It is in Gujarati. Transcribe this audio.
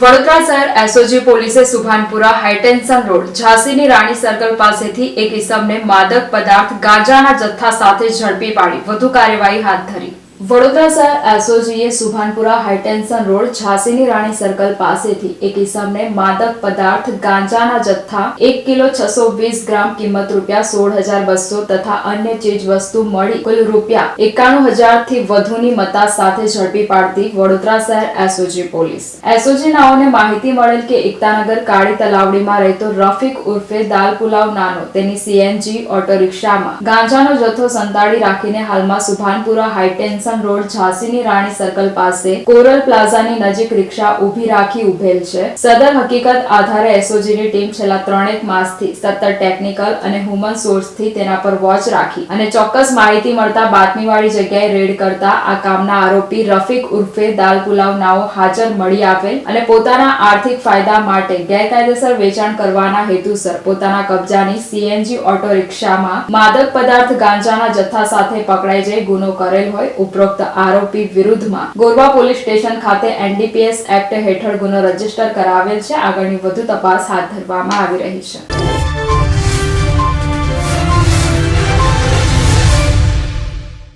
વડોદરા શહેર એસઓજી પોલીસે સુભાનપુરા હાઈટેન્શન રોડ, ઝાંસીની રાણી સર્કલ પાસેથી એક ઇસમને માદક પદાર્થ ગાંજાના જથ્થા સાથે ઝડપી પાડી. વધુ કાર્યવાહી હાથ ધરી. વડોદરા શહેર એસઓજીએ સુભાનપુરા હાઈટેન્શન રોડ ઝાંસીની રાણી સર્કલ પાસેથી એક ઇસમને માદક પદાર્થ ગાંજાના જથ્થા, એક કિલો છસો વીસ ગ્રામ કિંમત રૂપિયા સોળ હજાર બસો તથા અન્ય ચીજ વસ્તુ મળી કુલ રૂપિયા એકાણું હજારથી વધુની મતા સાથે ઝડપી પાડતી વડોદરા શહેર એસઓજી પોલીસ. એસઓજી નાઓને માહિતી મળેલ કે એકતાનગર કાળી તલાવડીમાં રહેતો રફીક ઉર્ફે દાલ પુલાવ નાનો, તેની સીએનજી ઓટો રિક્ષામાં ગાંજાનો જથ્થો સંતાડી રાખીને હાલમાં સુભાનપુરા હાઈટેન્શન રોડ ઝાંસીની રાણી સર્કલ પાસે કોરલ પ્લાઝાની નજીક રિક્ષા ઊભી રાખી ઉભેલ છે. સદર હકીકત આધારે એસઓજીની ટીમ છેલ્લા ત્રણેક માસથી સતત ટેકનિકલ અને હ્યુમન સોર્સથી તેના પર વોચ રાખી અને ચોક્કસ માહિતી મળતા બાતમીવાળી જગ્યાએ રેડ કરતા આ કામના આરોપી રફીક ઉર્ફે દાલપુલાવ નાઓ હાજર મળી આવેલ અને પોતાના આર્થિક ફાયદા માટે ગેરકાયદેસર વેચાણ કરવાના હેતુસર પોતાના કબજાની સીએનજી ઓટો રિક્ષામાં માદક પદાર્થ ગાંજાના જથ્થા સાથે પકડાઈ જઈ ગુનો કરેલ હોય ઉપરોક્ત આરોપી વિરુદ્ધમાં ગોરવા પોલીસ સ્ટેશન ખાતે એનડીપીએસ એક્ટ હેઠળ ગુનો રજિસ્ટર કરાવેલ છે. આગળની વધુ તપાસ હાથ ધરવામાં આવી રહી છે.